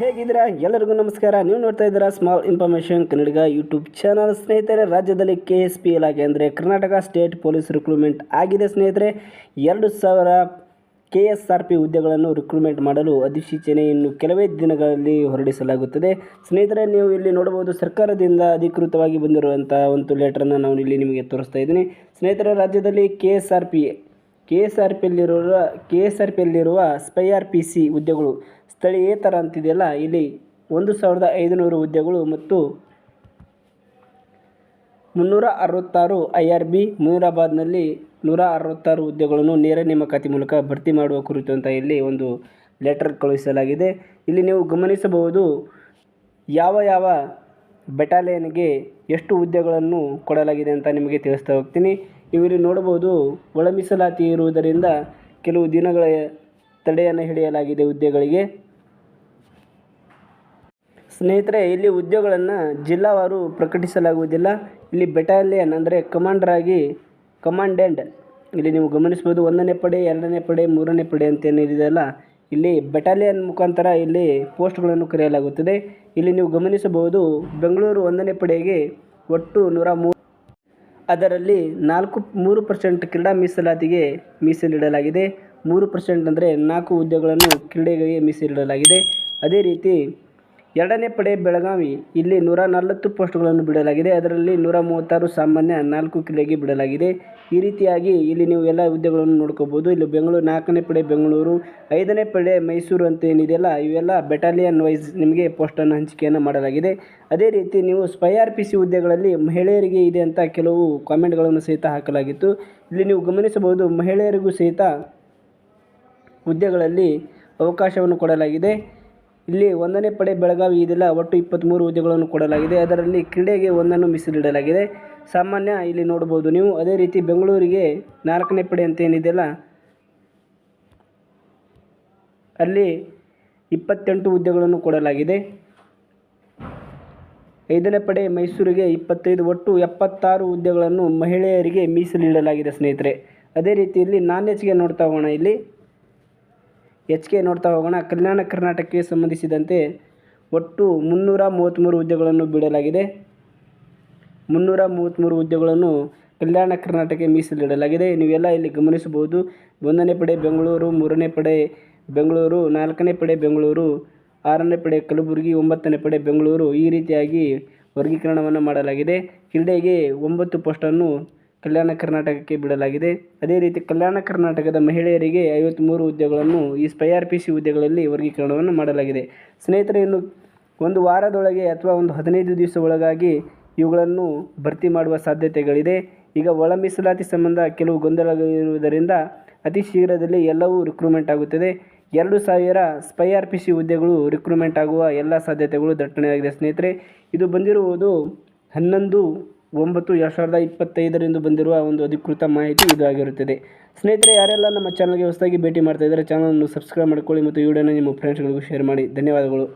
ಹೇಗಿದ್ದೀರಾ? ಎಲ್ಲರಿಗೂ ನಮಸ್ಕಾರ. ನೀವು ನೋಡ್ತಾ ಇದ್ದೀರಾ small information Kannadiga YouTube channel ಸ್ನೇಹಿತರೆ, ರಾಜ್ಯದಲ್ಲಿ ಕೆ ಎಸ್ ಪಿ ಇಲಾಖೆ ಅಂದರೆ ಕರ್ನಾಟಕ ಸ್ಟೇಟ್ ಪೊಲೀಸ್ ರಿಕ್ರೂಟ್ಮೆಂಟ್ ಆಗಿದೆ ಸ್ನೇಹಿತರೆ. ಎರಡು ಸಾವಿರ ಕೆ ಎಸ್ ಆರ್ ಪಿ ಹುದ್ದೆಗಳನ್ನು ರಿಕ್ರೂಟ್ಮೆಂಟ್ ಮಾಡಲು ಅಧಿಸೂಚನೆಯನ್ನು ಕೆಲವೇ ದಿನಗಳಲ್ಲಿ ಹೊರಡಿಸಲಾಗುತ್ತದೆ. ಸ್ನೇಹಿತರೆ, ನೀವು ಇಲ್ಲಿ ನೋಡಬಹುದು ಸರ್ಕಾರದಿಂದ ಅಧಿಕೃತವಾಗಿ ಬಂದಿರುವಂಥ ಒಂದು ಲೆಟರನ್ನು ನಾನು ಇಲ್ಲಿ ನಿಮಗೆ ತೋರಿಸ್ತಾ ಇದ್ದೀನಿ. ಸ್ನೇಹಿತರೆ, ರಾಜ್ಯದಲ್ಲಿ K S R P K S R P ಯಲ್ಲಿರುವ ಕೆ ಎಸ್ ಆರ್ ಪಿಯಲ್ಲಿರುವ ಸ್ಪೈ ಆರ್ ಪಿ ಸಿ ಹುದ್ದೆಗಳು ಸ್ಥಳೀಯೇತರ ಅಂತಿದೆಯಲ್ಲ, ಇಲ್ಲಿ ಒಂದು ಸಾವಿರದ ಐದುನೂರು ಹುದ್ದೆಗಳು ಮತ್ತು ಮುನ್ನೂರ ಅರವತ್ತಾರು ಐ ಆರ್ ಬಿ, ಮುನಿರಾಬಾದ್ನಲ್ಲಿ ನೂರ ಅರವತ್ತಾರು ಹುದ್ದೆಗಳನ್ನು ನೇರ ನೇಮಕಾತಿ ಮೂಲಕ ಭರ್ತಿ ಮಾಡುವ ಕುರಿತು ಅಂತ ಇಲ್ಲಿ ಒಂದು ಲೆಟರ್ ಕಳುಹಿಸಲಾಗಿದೆ. ಇಲ್ಲಿ ನೀವು ಗಮನಿಸಬಹುದು, ಯಾವ ಯಾವ ಬೆಟಾಲಿಯನ್ಗೆ ಎಷ್ಟು ಹುದ್ದೆಗಳನ್ನು ಕೊಡಲಾಗಿದೆ ಅಂತ ನಿಮಗೆ ತಿಳಿಸ್ತಾ ಹೋಗ್ತೀನಿ. ಇಲ್ಲಿ ನೋಡಬಹುದು ಒಳ ಮೀಸಲಾತಿ ಇರುವುದರಿಂದ ಕೆಲವು ದಿನಗಳ ತಡೆಯನ್ನು ಹಿಡಿಯಲಾಗಿದೆ ಹುದ್ದೆಗಳಿಗೆ. ಸ್ನೇಹಿತರೆ, ಇಲ್ಲಿ ಹುದ್ದೆಗಳನ್ನು ಜಿಲ್ಲಾವಾರು ಪ್ರಕಟಿಸಲಾಗುವುದಿಲ್ಲ. ಇಲ್ಲಿ ಬೆಟಾಲಿಯನ್ ಅಂದರೆ ಕಮಾಂಡರ್ ಆಗಿ ಕಮಾಂಡೆಂಟ್ ಇಲ್ಲಿ ನೀವು ಗಮನಿಸ್ಬೋದು ಒಂದನೇ ಪಡೆ, ಎರಡನೇ ಪಡೆ, ಮೂರನೇ ಪಡೆ ಅಂತ ಏನಿದೆಯಲ್ಲ ಇಲ್ಲಿ ಬೆಟಾಲಿಯನ್ ಮುಖಾಂತರ ಇಲ್ಲಿ ಪೋಸ್ಟ್ಗಳನ್ನು ಕರೆಯಲಾಗುತ್ತದೆ. ಇಲ್ಲಿ ನೀವು ಗಮನಿಸಬಹುದು, ಬೆಂಗಳೂರು ಒಂದನೇ ಪಡೆಗೆ ಒಟ್ಟು ನೂರ ಮೂರು ಅದರಲ್ಲಿ ನಾಲ್ಕು, ಮೂರು ಪರ್ಸೆಂಟ್ ಕ್ರೀಡಾ ಮೀಸಲಾತಿಗೆ ಮೀಸಲಿಡಲಾಗಿದೆ. ಮೂರು ಪರ್ಸೆಂಟ್ ಅಂದರೆ ನಾಲ್ಕು ಹುದ್ದೆಗಳನ್ನು ಕ್ರೀಡೆಗಳಿಗೆ ಮೀಸಲಿಡಲಾಗಿದೆ. ಅದೇ ರೀತಿ ಎರಡನೇ ಪಡೆ ಬೆಳಗಾವಿ. ಇಲ್ಲಿ ನೂರ ನಲವತ್ತು ಪೋಸ್ಟ್ಗಳನ್ನು ಬಿಡಲಾಗಿದೆ. ಅದರಲ್ಲಿ ನೂರ ಮೂವತ್ತಾರು ಸಾಮಾನ್ಯ ನಾಲ್ಕು ಕಿಲೆಗೆ ಬಿಡಲಾಗಿದೆ. ಈ ರೀತಿಯಾಗಿ ಇಲ್ಲಿ ನೀವು ಎಲ್ಲ ಹುದ್ದೆಗಳನ್ನು ನೋಡ್ಕೋಬೋದು ಇಲ್ಲಿ ಬೆಂಗಳೂರು ನಾಲ್ಕನೇ ಪಡೆ, ಬೆಂಗಳೂರು ಐದನೇ ಪಡೆ, ಮೈಸೂರು ಅಂತ ಏನಿದೆಯಲ್ಲ, ಇವೆಲ್ಲ ಬೆಟಾಲಿಯನ್ ವೈಸ್ ನಿಮಗೆ ಪೋಸ್ಟನ್ನು ಹಂಚಿಕೆಯನ್ನು ಮಾಡಲಾಗಿದೆ. ಅದೇ ರೀತಿ ನೀವು ಸ್ಪೈ ಆರ್ ಪಿ ಸಿ ಹುದ್ದೆಗಳಲ್ಲಿ ಮಹಿಳೆಯರಿಗೆ ಇದೆ ಅಂತ ಕೆಲವು ಕಾಮೆಂಟ್ಗಳನ್ನು ಸಹಿತ ಹಾಕಲಾಗಿತ್ತು. ಇಲ್ಲಿ ನೀವು ಗಮನಿಸಬಹುದು, ಮಹಿಳೆಯರಿಗೂ ಸಹಿತ ಹುದ್ದೆಗಳಲ್ಲಿ ಅವಕಾಶವನ್ನು ಕೊಡಲಾಗಿದೆ. ಇಲ್ಲಿ ಒಂದನೇ ಪಡೆ ಬೆಳಗಾವಿ ಇದೆಲ್ಲ ಒಟ್ಟು ಇಪ್ಪತ್ತ್ಮೂರು ಹುದ್ದೆಗಳನ್ನು ಕೊಡಲಾಗಿದೆ. ಅದರಲ್ಲಿ ಕ್ರೀಡೆಗೆ ಒಂದನ್ನು ಮೀಸಲಿಡಲಾಗಿದೆ. ಸಾಮಾನ್ಯ ಇಲ್ಲಿ ನೋಡ್ಬೋದು ನೀವು. ಅದೇ ರೀತಿ ಬೆಂಗಳೂರಿಗೆ ನಾಲ್ಕನೇ ಪಡೆ ಅಂತ ಏನಿದೆಯಲ್ಲ, ಅಲ್ಲಿ ಇಪ್ಪತ್ತೆಂಟು ಹುದ್ದೆಗಳನ್ನು ಕೊಡಲಾಗಿದೆ. ಐದನೇ ಪಡೆ ಮೈಸೂರಿಗೆ ಇಪ್ಪತ್ತೈದು, ಒಟ್ಟು ಎಪ್ಪತ್ತಾರು ಹುದ್ದೆಗಳನ್ನು ಮಹಿಳೆಯರಿಗೆ ಮೀಸಲಿಡಲಾಗಿದೆ ಸ್ನೇಹಿತರೆ. ಅದೇ ರೀತಿ ಇಲ್ಲಿ ನಾನ್ ಎಚ್ಗೆ ನೋಡ್ತಾ ಹೋಗೋಣ ಇಲ್ಲಿ. ಹೆಚ್ಚಿಗೆ ನೋಡ್ತಾ ಹೋಗೋಣ. ಕಲ್ಯಾಣ ಕರ್ನಾಟಕಕ್ಕೆ ಸಂಬಂಧಿಸಿದಂತೆ ಒಟ್ಟು ಮುನ್ನೂರ ಮೂವತ್ತ್ಮೂರು ಹುದ್ದೆಗಳನ್ನು ಬಿಡಲಾಗಿದೆ. ಮುನ್ನೂರ ಮೂವತ್ತ್ಮೂರು ಹುದ್ದೆಗಳನ್ನು ಕಲ್ಯಾಣ ಕರ್ನಾಟಕಕ್ಕೆ ಮೀಸಲಿಡಲಾಗಿದೆ. ನೀವೆಲ್ಲ ಇಲ್ಲಿ ಗಮನಿಸಬಹುದು. ಒಂದನೇ ಪಡೆ ಬೆಂಗಳೂರು, ಮೂರನೇ ಪಡೆ ಬೆಂಗಳೂರು, ನಾಲ್ಕನೇ ಪಡೆ ಬೆಂಗಳೂರು, ಆರನೇ ಪಡೆ ಕಲಬುರಗಿ, ಒಂಬತ್ತನೇ ಪಡೆ ಬೆಂಗಳೂರು ಈ ರೀತಿಯಾಗಿ ವರ್ಗೀಕರಣವನ್ನು ಮಾಡಲಾಗಿದೆ. ಕ್ರೀಡೆಗೆ ಒಂಬತ್ತು ಪೋಸ್ಟನ್ನು ಕಲ್ಯಾಣ ಕರ್ನಾಟಕಕ್ಕೆ ಬಿಡಲಾಗಿದೆ. ಅದೇ ರೀತಿ ಕಲ್ಯಾಣ ಕರ್ನಾಟಕದ ಮಹಿಳೆಯರಿಗೆ ಐವತ್ತ್ಮೂರು ಹುದ್ದೆಗಳನ್ನು, ಈ ಸ್ಪೈ ಆರ್ ಪಿ ಸಿ ಹುದ್ದೆಗಳಲ್ಲಿ ವರ್ಗೀಕರಣವನ್ನು ಮಾಡಲಾಗಿದೆ. ಸ್ನೇಹಿತರೆ, ಇನ್ನು ಒಂದು ವಾರದೊಳಗೆ ಅಥವಾ ಒಂದು ಹದಿನೈದು ದಿವಸ ಒಳಗಾಗಿ ಇವುಗಳನ್ನು ಭರ್ತಿ ಮಾಡುವ ಸಾಧ್ಯತೆಗಳಿದೆ. ಈಗ ಒಳ ಮೀಸಲಾತಿ ಸಂಬಂಧ ಕೆಲವು ಗೊಂದಲಗಳಿರುವುದರಿಂದ ಅತಿ ಶೀಘ್ರದಲ್ಲಿ ಎಲ್ಲವೂ ರಿಕ್ರೂಟ್ಮೆಂಟ್ ಆಗುತ್ತದೆ. ಎರಡು ಸಾವಿರ ಸ್ಪೈ ಆರ್ ಪಿ ಸಿ ಹುದ್ದೆಗಳು ರಿಕ್ರೂಟ್ಮೆಂಟ್ ಆಗುವ ಎಲ್ಲ ಸಾಧ್ಯತೆಗಳು ದಟ್ಟಣೆಯಾಗಿದೆ ಸ್ನೇಹಿತರೆ. ಇದು ಬಂದಿರುವುದು ಹನ್ನೊಂದು ಒಂಬತ್ತು ಎರಡು ಸಾವಿರದ ಇಪ್ಪತ್ತೈದರಿಂದ ಬಂದಿರುವ ಒಂದು ಅಧಿಕೃತ ಮಾಹಿತಿ ಇದು ಆಗಿರುತ್ತದೆ. ಸ್ನೇಹಿತರೆ, ಯಾರೆಲ್ಲ ನಮ್ಮ ಚಾನಲ್ಗೆ ಹೊಸದಾಗಿ ಭೇಟಿ ಮಾಡ್ತಾ ಇದ್ದಾರೆ ಚಾನಲನ್ನು ಸಬ್ಸ್ಕ್ರೈಬ್ ಮಾಡ್ಕೊಳ್ಳಿ ಮತ್ತು ವಿಡಿಯೋನ ನಿಮ್ಮ ಫ್ರೆಂಡ್ಸ್ಗಳಿಗೂ ಶೇರ್ ಮಾಡಿ. ಧನ್ಯವಾದಗಳು.